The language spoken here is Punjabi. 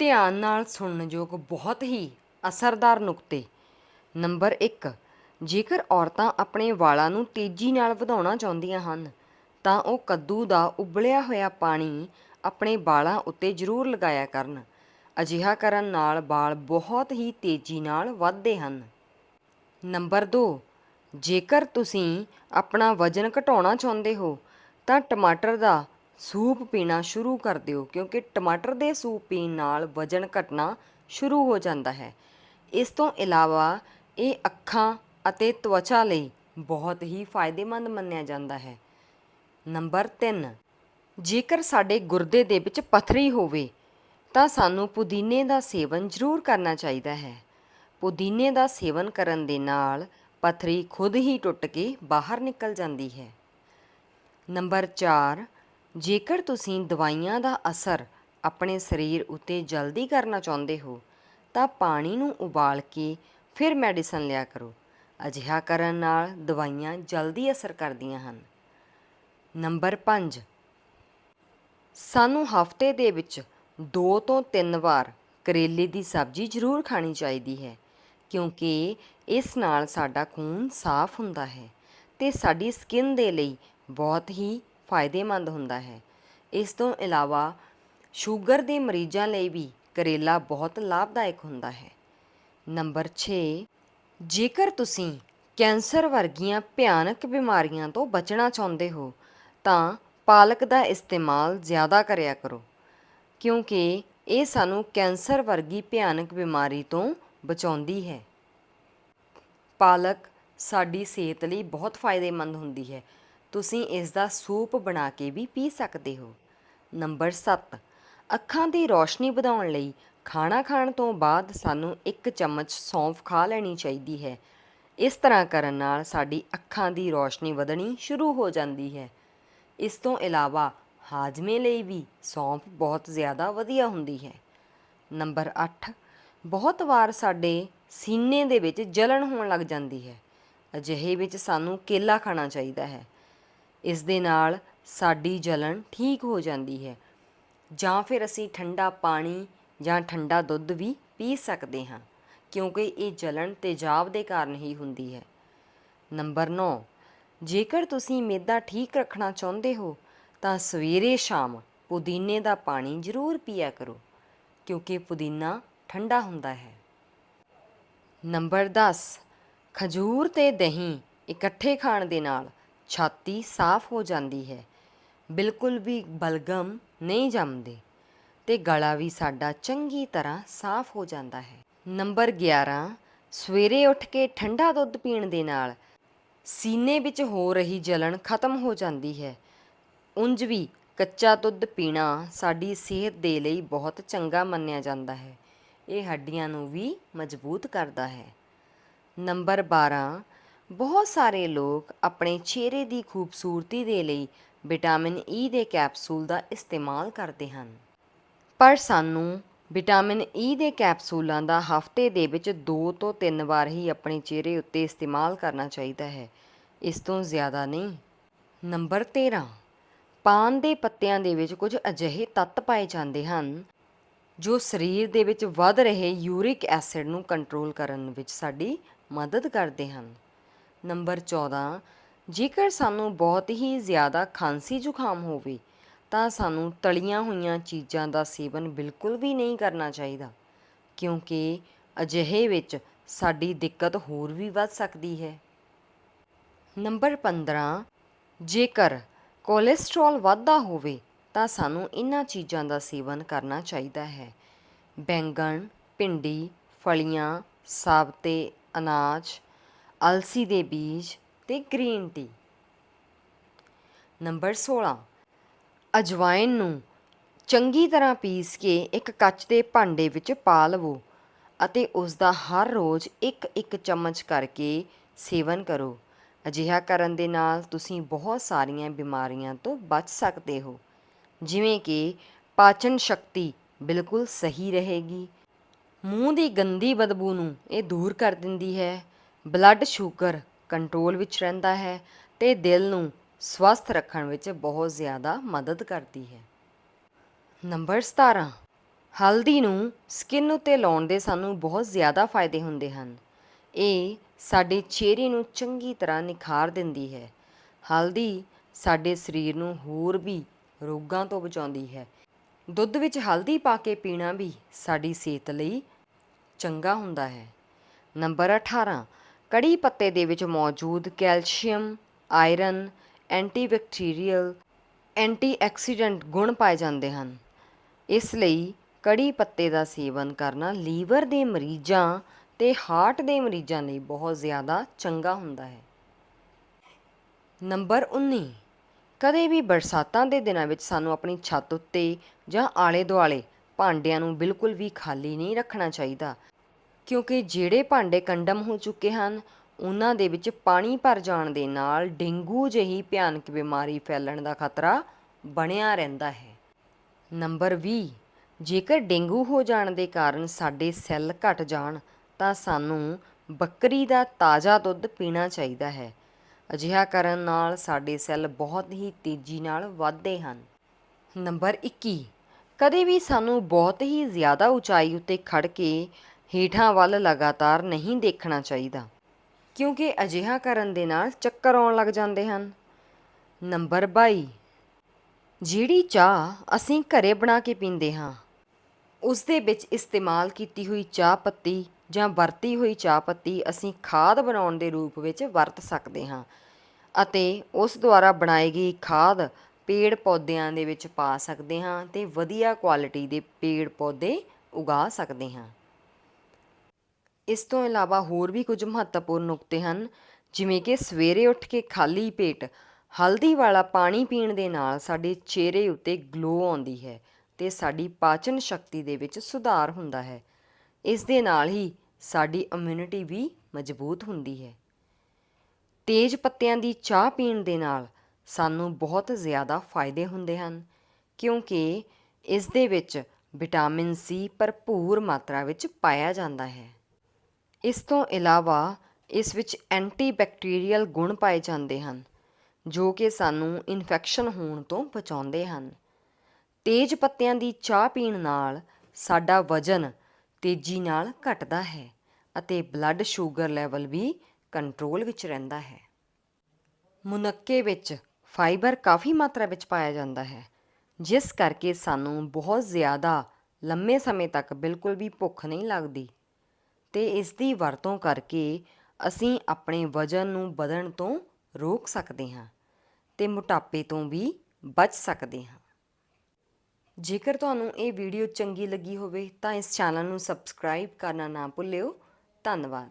ਧਿਆਨ ਨਾਲ ਸੁਣਨਯੋਗ ਬਹੁਤ ਹੀ ਅਸਰਦਾਰ ਨੁਕਤੇ। ਨੰਬਰ 1 ਜੇਕਰ ਔਰਤਾਂ ਆਪਣੇ ਵਾਲਾਂ ਨੂੰ ਤੇਜ਼ੀ ਨਾਲ ਵਧਾਉਣਾ ਚਾਹੁੰਦੀਆਂ ਹਨ, ਤਾਂ ਉਹ ਕੱਦੂ ਦਾ ਉਬਲਿਆ ਹੋਇਆ ਪਾਣੀ ਆਪਣੇ ਵਾਲਾਂ ਉੱਤੇ ਜ਼ਰੂਰ ਲਗਾਇਆ ਕਰਨ। ਅਜਿਹਾ ਕਰਨ ਨਾਲ ਵਾਲ ਬਹੁਤ ਹੀ ਤੇਜ਼ੀ ਨਾਲ ਵੱਧਦੇ ਹਨ। ਨੰਬਰ 2 ਜੇਕਰ ਤੁਸੀਂ ਆਪਣਾ ਵਜ਼ਨ ਘਟਾਉਣਾ ਚਾਹੁੰਦੇ ਹੋ, ਤਾਂ ਟਮਾਟਰ ਦਾ ਸੂਪ ਪੀਣਾ ਸ਼ੁਰੂ ਕਰ ਦਿਓ, ਕਿਉਂਕਿ ਟਮਾਟਰ ਦੇ ਸੂਪ ਪੀਣ ਨਾਲ ਵਜ਼ਨ ਘਟਣਾ ਸ਼ੁਰੂ ਹੋ ਜਾਂਦਾ ਹੈ। ਇਸ ਤੋਂ ਇਲਾਵਾ ਇਹ ਅੱਖਾਂ ਅਤੇ ਤਵਚਾ ਲਈ ਬਹੁਤ ਹੀ ਫਾਇਦੇਮੰਦ ਮੰਨਿਆ ਜਾਂਦਾ ਹੈ। ਨੰਬਰ 3 ਜੇਕਰ ਸਾਡੇ ਗੁਰਦੇ ਦੇ ਵਿੱਚ ਪਥਰੀ ਹੋਵੇ, ਤਾਂ ਸਾਨੂੰ ਪੁਦੀਨੇ ਦਾ ਸੇਵਨ ਜ਼ਰੂਰ ਕਰਨਾ ਚਾਹੀਦਾ ਹੈ। ਪੁਦੀਨੇ ਦਾ ਸੇਵਨ ਕਰਨ ਦੇ ਨਾਲ ਪਥਰੀ ਖੁਦ ਹੀ ਟੁੱਟ ਕੇ ਬਾਹਰ ਨਿਕਲ ਜਾਂਦੀ ਹੈ। ਨੰਬਰ 4 ਜੇਕਰ ਤੁਸੀਂ ਦਵਾਈਆਂ ਦਾ ਅਸਰ ਆਪਣੇ ਸਰੀਰ ਉੱਤੇ ਜਲਦੀ ਕਰਨਾ ਚਾਹੁੰਦੇ ਹੋ, ਤਾਂ ਪਾਣੀ ਨੂੰ ਉਬਾਲ ਕੇ ਫਿਰ ਮੈਡੀਸਨ ਲਿਆ ਕਰੋ। ਅਜਿਹਾ ਕਰਨ ਨਾਲ ਦਵਾਈਆਂ ਜਲਦੀ ਅਸਰ ਕਰਦੀਆਂ ਹਨ। ਨੰਬਰ 5 ਸਾਨੂੰ ਹਫ਼ਤੇ ਦੇ ਵਿੱਚ 2 ਤੋਂ 3 ਵਾਰ ਕਰੇਲੇ ਦੀ ਸਬਜ਼ੀ ਜ਼ਰੂਰ ਖਾਣੀ ਚਾਹੀਦੀ ਹੈ, ਕਿਉਂਕਿ ਇਸ ਨਾਲ ਸਾਡਾ ਖੂਨ ਸਾਫ਼ ਹੁੰਦਾ ਹੈ ਤੇ ਸਾਡੀ ਸਕਿਨ ਦੇ ਲਈ ਬਹੁਤ ਹੀ ਫਾਇਦੇਮੰਦ ਹੁੰਦਾ ਹੈ। ਇਸ ਤੋਂ ਇਲਾਵਾ ਸ਼ੂਗਰ ਦੇ ਮਰੀਜ਼ਾਂ ਲਈ ਵੀ ਕਰੇਲਾ ਬਹੁਤ ਲਾਭਦਾਇਕ ਹੁੰਦਾ ਹੈ। ਨੰਬਰ 6 ਜੇਕਰ ਤੁਸੀਂ ਕੈਂਸਰ ਵਰਗੀਆਂ ਭਿਆਨਕ ਬਿਮਾਰੀਆਂ ਤੋਂ ਬਚਣਾ ਚਾਹੁੰਦੇ ਹੋ, ਤਾਂ ਪਾਲਕ ਦਾ ਇਸਤੇਮਾਲ ਜ਼ਿਆਦਾ ਕਰਿਆ ਕਰੋ, ਕਿਉਂਕਿ ਇਹ ਸਾਨੂੰ ਕੈਂਸਰ ਵਰਗੀ ਭਿਆਨਕ ਬਿਮਾਰੀ ਤੋਂ ਬਚਾਉਂਦੀ ਹੈ। ਪਾਲਕ ਸਾਡੀ ਸਿਹਤ ਲਈ ਬਹੁਤ ਫਾਇਦੇਮੰਦ ਹੁੰਦੀ ਹੈ। ਤੁਸੀਂ ਇਸ ਦਾ ਸੂਪ ਬਣਾ ਕੇ ਵੀ ਪੀ ਸਕਦੇ ਹੋ। ਨੰਬਰ 7 ਅੱਖਾਂ ਦੀ ਰੋਸ਼ਨੀ ਵਧਾਉਣ ਲਈ ਖਾਣਾ ਖਾਣ ਤੋਂ ਬਾਅਦ ਸਾਨੂੰ ਇੱਕ ਚਮਚ ਸੌਂਫ ਖਾ ਲੈਣੀ ਚਾਹੀਦੀ ਹੈ। ਇਸ ਤਰ੍ਹਾਂ ਕਰਨ ਨਾਲ ਸਾਡੀ ਅੱਖਾਂ ਦੀ ਰੋਸ਼ਨੀ ਵਧਣੀ ਸ਼ੁਰੂ ਹੋ ਜਾਂਦੀ ਹੈ। ਇਸ ਤੋਂ ਇਲਾਵਾ ਹਾਜ਼ਮੇ ਲਈ ਵੀ ਸੌਂਫ ਬਹੁਤ ਜ਼ਿਆਦਾ ਵਧੀਆ ਹੁੰਦੀ ਹੈ। ਨੰਬਰ 8 ਬਹੁਤ ਵਾਰ ਸਾਡੇ ਸੀਨੇ ਦੇ ਵਿੱਚ ਜਲਣ ਹੋਣ ਲੱਗ ਜਾਂਦੀ ਹੈ। ਅਜਿਹੇ ਵਿੱਚ ਸਾਨੂੰ ਕੇਲਾ ਖਾਣਾ ਚਾਹੀਦਾ ਹੈ। ਇਸ ਦੇ ਨਾਲ ਸਾਡੀ ਜਲਨ ਠੀਕ ਹੋ ਜਾਂਦੀ ਹੈ। ਜਾਂ ਫਿਰ ਅਸੀਂ ਠੰਡਾ ਪਾਣੀ ਜਾਂ ਠੰਡਾ ਦੁੱਧ ਵੀ ਪੀ ਸਕਦੇ ਹਾਂ, ਕਿਉਂਕਿ ਇਹ ਜਲਨ ਤੇਜ਼ਾਬ ਦੇ ਕਾਰਨ ਹੀ ਹੁੰਦੀ ਹੈ। ਨੰਬਰ 9 ਜੇਕਰ ਤੁਸੀਂ ਮੇਦਾ ਠੀਕ ਰੱਖਣਾ ਚਾਹੁੰਦੇ ਹੋ, ਤਾਂ ਸਵੇਰੇ ਸ਼ਾਮ ਪੁਦੀਨੇ ਦਾ ਪਾਣੀ ਜ਼ਰੂਰ ਪੀਆ ਕਰੋ, ਕਿਉਂਕਿ ਪੁਦੀਨਾ ਠੰਡਾ ਹੁੰਦਾ ਹੈ। ਨੰਬਰ 10 ਖਜੂਰ ਤੇ ਦਹੀਂ ਇਕੱਠੇ ਖਾਣ ਦੇ ਨਾਲ ਛਾਤੀ ਸਾਫ਼ ਹੋ ਜਾਂਦੀ ਹੈ। ਬਿਲਕੁਲ ਵੀ ਬਲਗਮ ਨਹੀਂ ਜੰਮਦੇ ਤੇ ਗਲਾ ਵੀ ਸਾਡਾ ਚੰਗੀ ਤਰ੍ਹਾਂ ਸਾਫ਼ ਹੋ ਜਾਂਦਾ ਹੈ। ਨੰਬਰ 11 ਸਵੇਰੇ ਉੱਠ ਕੇ ਠੰਡਾ ਦੁੱਧ ਪੀਣ ਦੇ ਨਾਲ ਸੀਨੇ ਵਿੱਚ ਹੋ ਰਹੀ ਜਲਣ ਖਤਮ ਹੋ ਜਾਂਦੀ ਹੈ। ਉਂਝ ਵੀ ਕੱਚਾ ਦੁੱਧ ਪੀਣਾ ਸਾਡੀ ਸਿਹਤ ਦੇ ਲਈ ਬਹੁਤ ਚੰਗਾ ਮੰਨਿਆ ਜਾਂਦਾ ਹੈ। ਇਹ ਹੱਡੀਆਂ ਨੂੰ ਵੀ ਮਜ਼ਬੂਤ ਕਰਦਾ ਹੈ। ਨੰਬਰ 12 ਬਹੁਤ ਸਾਰੇ ਲੋਕ ਆਪਣੇ ਚਿਹਰੇ ਦੀ ਖੂਬਸੂਰਤੀ ਦੇ ਲਈ ਵਿਟਾਮਿਨ ਈ ਦੇ ਕੈਪਸੂਲ ਦਾ ਇਸਤੇਮਾਲ ਕਰਦੇ ਹਨ। ਪਰ ਸਾਨੂੰ ਵਿਟਾਮਿਨ ਈ ਦੇ ਕੈਪਸੂਲਾਂ ਦਾ ਹਫ਼ਤੇ ਦੇ ਵਿੱਚ 2 ਤੋਂ 3 ਵਾਰ ਹੀ ਆਪਣੇ ਚਿਹਰੇ ਉੱਤੇ ਇਸਤੇਮਾਲ ਕਰਨਾ ਚਾਹੀਦਾ ਹੈ। ਇਸ ਤੋਂ ਜ਼ਿਆਦਾ ਨਹੀਂ। ਨੰਬਰ 13 ਪਾਨ ਦੇ ਪੱਤਿਆਂ ਦੇ ਵਿੱਚ ਕੁਝ ਅਜਿਹੇ ਤੱਤ ਪਾਏ ਜਾਂਦੇ ਹਨ ਜੋ ਸਰੀਰ ਦੇ ਵਿੱਚ ਵੱਧ ਰਹੇ ਯੂਰਿਕ ਐਸਿਡ ਨੂੰ ਕੰਟਰੋਲ ਕਰਨ ਵਿੱਚ ਸਾਡੀ ਮਦਦ ਕਰਦੇ ਹਨ। ਨੰਬਰ 14 ਜੇਕਰ ਸਾਨੂੰ ਬਹੁਤ ਹੀ ਜ਼ਿਆਦਾ ਖਾਂਸੀ ਜ਼ੁਕਾਮ ਹੋਵੇ, ਤਾਂ ਸਾਨੂੰ ਤਲੀਆਂ ਹੋਈਆਂ ਚੀਜ਼ਾਂ ਦਾ ਸੇਵਨ ਬਿਲਕੁਲ ਵੀ ਨਹੀਂ ਕਰਨਾ ਚਾਹੀਦਾ, ਕਿਉਂਕਿ ਅਜਿਹੇ ਵਿੱਚ ਸਾਡੀ ਦਿੱਕਤ ਹੋਰ ਵੀ ਵੱਧ ਸਕਦੀ ਹੈ। ਨੰਬਰ 15 ਜੇਕਰ ਕੋਲੇਸਟ੍ਰੋਲ ਵੱਧਦਾ ਹੋਵੇ, ਤਾਂ ਸਾਨੂੰ ਇਹਨਾਂ ਚੀਜ਼ਾਂ ਦਾ ਸੇਵਨ ਕਰਨਾ ਚਾਹੀਦਾ ਹੈ। ਬੈਂਗਣ, ਭਿੰਡੀ, ਫਲੀਆਂ, ਸਾਬਤੇ, ਅਨਾਜ ਅਲਸੀ ਦੇ ਬੀਜ ਤੇ ਗ੍ਰੀਨ ਟੀ। ਨੰਬਰ 16 ਅਜਵਾਇਨ ਨੂੰ ਚੰਗੀ ਤਰ੍ਹਾਂ ਪੀਸ ਕੇ ਇੱਕ ਕੱਚ ਦੇ ਭਾਂਡੇ ਵਿੱਚ ਪਾ ਲਵੋ ਅਤੇ ਉਸ ਦਾ ਹਰ ਰੋਜ਼ ਇੱਕ ਇੱਕ ਚਮਚ ਕਰਕੇ ਸੇਵਨ ਕਰੋ। ਅਜਿਹਾ ਕਰਨ ਦੇ ਨਾਲ ਤੁਸੀਂ ਬਹੁਤ ਸਾਰੀਆਂ ਬਿਮਾਰੀਆਂ ਤੋਂ ਬਚ ਸਕਦੇ ਹੋ। ਜਿਵੇਂ ਕਿ ਪਾਚਨ ਸ਼ਕਤੀ ਬਿਲਕੁਲ ਸਹੀ ਰਹੇਗੀ। ਮੂੰਹ ਦੀ ਗੰਦੀ ਬਦਬੂ ਨੂੰ ਇਹ ਦੂਰ ਕਰ ਦਿੰਦੀ ਹੈ। ਬਲੱਡ ਸ਼ੂਗਰ ਕੰਟਰੋਲ ਵਿੱਚ ਰਹਿੰਦਾ ਹੈ ਤੇ ਦਿਲ ਨੂੰ ਸਵਸਥ ਰੱਖਣ ਵਿੱਚ ਬਹੁਤ ਜ਼ਿਆਦਾ ਮਦਦ ਕਰਦੀ ਹੈ। ਨੰਬਰ 17 ਹਲਦੀ ਨੂੰ ਸਕਿਨ ਉੱਤੇ ਲਾਉਣ ਦੇ ਸਾਨੂੰ ਬਹੁਤ ਜ਼ਿਆਦਾ ਫਾਇਦੇ ਹੁੰਦੇ ਹਨ। ਇਹ ਸਾਡੇ ਚਿਹਰੇ ਨੂੰ ਚੰਗੀ ਤਰ੍ਹਾਂ ਨਿਖਾਰ ਦਿੰਦੀ ਹੈ। ਹਲਦੀ ਸਾਡੇ ਸਰੀਰ ਨੂੰ ਹੋਰ ਵੀ ਰੋਗਾਂ ਤੋਂ ਬਚਾਉਂਦੀ ਹੈ। ਦੁੱਧ ਵਿੱਚ ਹਲਦੀ ਪਾ ਕੇ ਪੀਣਾ ਵੀ ਸਾਡੀ ਸਿਹਤ ਲਈ ਚੰਗਾ ਹੁੰਦਾ ਹੈ। ਨੰਬਰ 18 ਕੜੀ ਪੱਤੇ ਦੇ ਵਿੱਚ ਮੌਜੂਦ ਕੈਲਸ਼ੀਅਮ, ਆਇਰਨ, ਐਂਟੀਬੈਕਟੀਰੀਅਲ, ਐਂਟੀਆਕਸੀਡੈਂਟ ਗੁਣ ਪਾਏ ਜਾਂਦੇ ਹਨ। ਇਸ ਲਈ ਕੜੀ ਪੱਤੇ ਦਾ ਸੇਵਨ ਕਰਨਾ ਲੀਵਰ ਦੇ ਮਰੀਜ਼ਾਂ ਤੇ ਹਾਰਟ ਦੇ ਮਰੀਜ਼ਾਂ ਲਈ ਬਹੁਤ ਜ਼ਿਆਦਾ ਚੰਗਾ ਹੁੰਦਾ ਹੈ। ਨੰਬਰ 19 ਕਦੇ ਵੀ ਬਰਸਾਤਾਂ ਦੇ ਦਿਨਾਂ ਵਿੱਚ ਸਾਨੂੰ ਆਪਣੀ ਛੱਤ ਉੱਤੇ ਜਾਂ ਆਲੇ ਦੁਆਲੇ ਭਾਂਡਿਆਂ ਨੂੰ ਬਿਲਕੁਲ ਵੀ ਖਾਲੀ ਨਹੀਂ ਰੱਖਣਾ ਚਾਹੀਦਾ। ਕਿਉਂਕਿ ਜਿਹੜੇ ਭਾਂਡੇ ਕੰਡਮ ਹੋ ਚੁੱਕੇ ਹਨ, ਉਹਨਾਂ ਦੇ ਵਿੱਚ ਪਾਣੀ ਭਰ ਜਾਣ ਦੇ ਨਾਲ ਡੇਂਗੂ ਜਿਹੀ ਭਿਆਨਕ ਬਿਮਾਰੀ ਫੈਲਣ ਦਾ ਖਤਰਾ ਬਣਿਆ ਰਹਿੰਦਾ ਹੈ। ਨੰਬਰ 20 ਜੇਕਰ ਡੇਂਗੂ ਹੋ ਜਾਣ ਦੇ ਕਾਰਨ ਸਾਡੇ ਸੈੱਲ ਘਟ ਜਾਣ, ਤਾਂ ਸਾਨੂੰ ਬੱਕਰੀ ਦਾ ਤਾਜ਼ਾ ਦੁੱਧ ਪੀਣਾ ਚਾਹੀਦਾ ਹੈ। ਅਜਿਹਾ ਕਰਨ ਨਾਲ ਸਾਡੇ ਸੈੱਲ ਬਹੁਤ ਹੀ ਤੇਜ਼ੀ ਨਾਲ ਵੱਧਦੇ ਹਨ। ਨੰਬਰ 21 ਕਦੇ ਵੀ ਸਾਨੂੰ ਬਹੁਤ ਹੀ ਜ਼ਿਆਦਾ ਉਚਾਈ ਉੱਤੇ ਖੜ ਕੇ ਹੇਠਾਂ ਵੱਲ ਲਗਾਤਾਰ ਨਹੀਂ ਦੇਖਣਾ ਚਾਹੀਦਾ, ਕਿਉਂਕਿ ਅਜਿਹਾ ਕਰਨ ਦੇ ਨਾਲ ਚੱਕਰ ਆਉਣ ਲੱਗ ਜਾਂਦੇ ਹਨ। ਨੰਬਰ 22 ਜਿਹੜੀ ਚਾਹ ਅਸੀਂ ਘਰੇ ਬਣਾ ਕੇ ਪੀਂਦੇ ਹਾਂ, ਉਸ ਦੇ ਵਿੱਚ ਇਸਤੇਮਾਲ ਕੀਤੀ ਹੋਈ ਚਾਹ ਪੱਤੀ ਜਾਂ ਵਰਤੀ ਹੋਈ ਚਾਹ ਪੱਤੀ ਅਸੀਂ ਖਾਦ ਬਣਾਉਣ ਦੇ ਰੂਪ ਵਿੱਚ ਵਰਤ ਸਕਦੇ ਹਾਂ ਅਤੇ ਉਸ ਦੁਆਰਾ ਬਣਾਈ ਗਈ ਖਾਦ ਪੇੜ ਪੌਦਿਆਂ ਦੇ ਵਿੱਚ ਪਾ ਸਕਦੇ ਹਾਂ ਤੇ ਵਧੀਆ ਕੁਆਲਿਟੀ ਦੇ ਪੇੜ ਪੌਦੇ ਉਗਾ ਸਕਦੇ ਹਾਂ। ਇਸ ਤੋਂ ਇਲਾਵਾ ਹੋਰ ਵੀ ਕੁਝ ਮਹੱਤਵਪੂਰਨ ਨੁਕਤੇ ਹਨ, ਜਿਵੇਂ ਕਿ ਸਵੇਰੇ ਉੱਠ ਕੇ ਖਾਲੀ ਪੇਟ ਹਲਦੀ ਵਾਲਾ ਪਾਣੀ ਪੀਣ ਦੇ ਨਾਲ ਸਾਡੇ ਚਿਹਰੇ ਉੱਤੇ ਗਲੋ ਆਉਂਦੀ ਹੈ ਤੇ ਸਾਡੀ ਪਾਚਨ ਸ਼ਕਤੀ ਦੇ ਵਿੱਚ ਸੁਧਾਰ ਹੁੰਦਾ ਹੈ। ਇਸ ਦੇ ਨਾਲ ਹੀ ਸਾਡੀ ਇਮਿਊਨਿਟੀ ਵੀ ਮਜ਼ਬੂਤ ਹੁੰਦੀ ਹੈ। ਤੇਜ ਪੱਤਿਆਂ ਦੀ ਚਾਹ ਪੀਣ ਦੇ ਨਾਲ ਸਾਨੂੰ ਬਹੁਤ ਜ਼ਿਆਦਾ ਫਾਇਦੇ ਹੁੰਦੇ ਹਨ, ਕਿਉਂਕਿ ਇਸ ਦੇ ਵਿੱਚ ਵਿਟਾਮਿਨ ਸੀ ਭਰਪੂਰ ਮਾਤਰਾ ਵਿੱਚ ਪਾਇਆ ਜਾਂਦਾ ਹੈ। ਇਸ ਤੋਂ ਇਲਾਵਾ ਇਸ ਵਿੱਚ ਐਂਟੀਬੈਕਟੀਰੀਅਲ ਗੁਣ ਪਾਏ ਜਾਂਦੇ ਹਨ, ਜੋ ਕਿ ਸਾਨੂੰ ਇਨਫੈਕਸ਼ਨ ਹੋਣ ਤੋਂ ਬਚਾਉਂਦੇ ਹਨ। ਤੇਜ ਪੱਤਿਆਂ ਦੀ ਚਾਹ ਪੀਣ ਨਾਲ ਸਾਡਾ ਵਜ਼ਨ ਤੇਜ਼ੀ ਨਾਲ ਘਟਦਾ ਹੈ ਅਤੇ ਬਲੱਡ ਸ਼ੂਗਰ ਲੈਵਲ ਵੀ ਕੰਟਰੋਲ ਵਿੱਚ ਰਹਿੰਦਾ ਹੈ। ਮੁਨੱਕੇ ਵਿੱਚ ਫਾਈਬਰ ਕਾਫੀ ਮਾਤਰਾ ਵਿੱਚ ਪਾਇਆ ਜਾਂਦਾ ਹੈ, ਜਿਸ ਕਰਕੇ ਸਾਨੂੰ ਬਹੁਤ ਜ਼ਿਆਦਾ ਲੰਮੇ ਸਮੇਂ ਤੱਕ ਬਿਲਕੁਲ ਵੀ ਭੁੱਖ ਨਹੀਂ ਲੱਗਦੀ। ਤੇ ਇਸ ਦੀ ਵਰਤੋਂ ਕਰਕੇ ਅਸੀਂ ਆਪਣੇ ਵਜ਼ਨ ਨੂੰ ਵਧਣ ਤੋਂ ਰੋਕ ਸਕਦੇ ਹਾਂ ਤੇ ਮੋਟਾਪੇ ਤੋਂ ਵੀ ਬਚ ਸਕਦੇ ਹਾਂ। ਜੇਕਰ ਤੁਹਾਨੂੰ ਇਹ ਵੀਡੀਓ ਚੰਗੀ ਲੱਗੀ ਹੋਵੇ ਤਾਂ ਇਸ ਚੈਨਲ ਨੂੰ ਸਬਸਕ੍ਰਾਈਬ ਕਰਨਾ ਨਾ ਭੁੱਲਿਓ। ਧੰਨਵਾਦ।